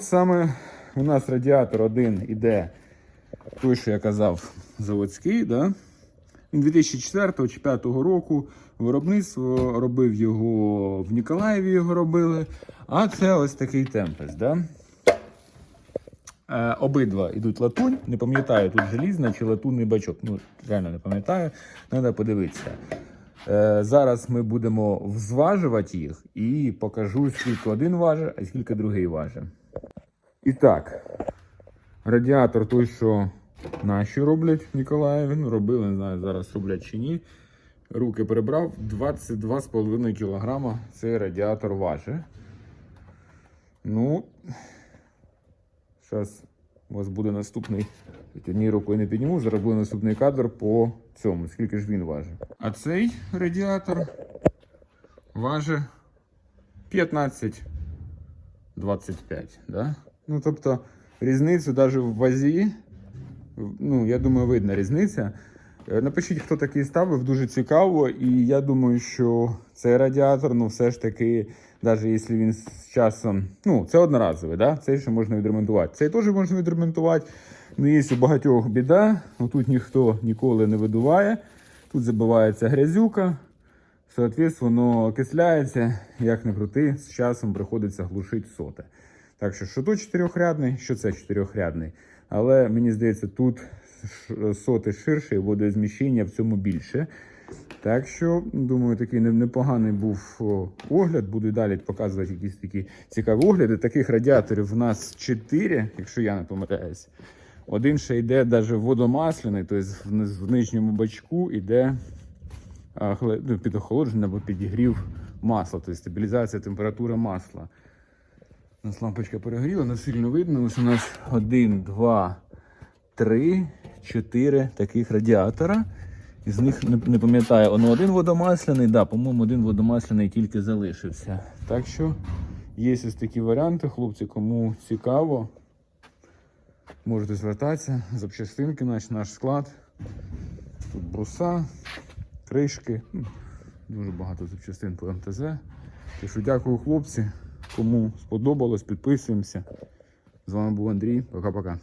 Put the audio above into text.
Саме у нас радіатор один іде, той, що я казав, заводський. Да? Він 2004 чи 2005 року виробництво робив його в Ніколаєві його робили. А це ось такий темпес. Да? Е, обидва йдуть латунь. Не пам'ятаю, тут желізна чи латунний бачок. Ну, реально не пам'ятаю, треба подивитися. Е, зараз ми будемо зважувати їх і покажу, скільки один важить, а скільки другий важить. І так, радіатор той, що наші роблять в Ніколаєві, ну робили, не знаю, зараз роблять чи ні. Руки перебрав 22,5 кг цей радіатор важить. Ну, зараз у вас буде наступний. Однією рукою не підніму, зараз буде наступний кадр по цьому, скільки ж він важить. А цей радіатор важить 15 25, да? Ну, тобто, різницю навіть в вазі, ну, я думаю, видна різниця. Е, Напишіть, хто такий ставив, дуже цікаво. І я думаю, що цей радіатор, ну, все ж таки, навіть якщо він з часом, ну, це одноразовий, да? цей ще можна відремонтувати. Цей теж можна відремонтувати. Ну, є у багатьох біда, ну, тут ніхто ніколи не видуває. Тут забивається грязюка. Соответственно, окисляється, як не крути, з часом приходиться глушити соте. Так що, що тут чотирьохрядний, що це чотирьохрядний. Але мені здається, тут соти ширше, водозміщення в цьому більше. Так що, думаю, такий непоганий був огляд. Буду далі показувати якісь такі цікаві огляди. Таких радіаторів в нас 4, якщо я не помиляюсь. Один ще йде навіть водомасляний, тобто в, нижньому бачку йде ну, під охолодження або підігрів масла, тобто стабілізація температури масла. У нас лампочка перегріла, не сильно видно. Ось у нас один, два, три, чотири таких радіатора. Із них не, пам'ятаю, воно один водомасляний, да, по-моєму, один водомасляний тільки залишився. Так що є ось такі варіанти, хлопці, кому цікаво, можете звертатися, запчастинки, наш, наш склад. Тут бруса, кришки, ну, дуже багато запчастин по МТЗ. Так що дякую, хлопці. Кому сподобалось, підписуємося. З вами був Андрій. Пока-пока.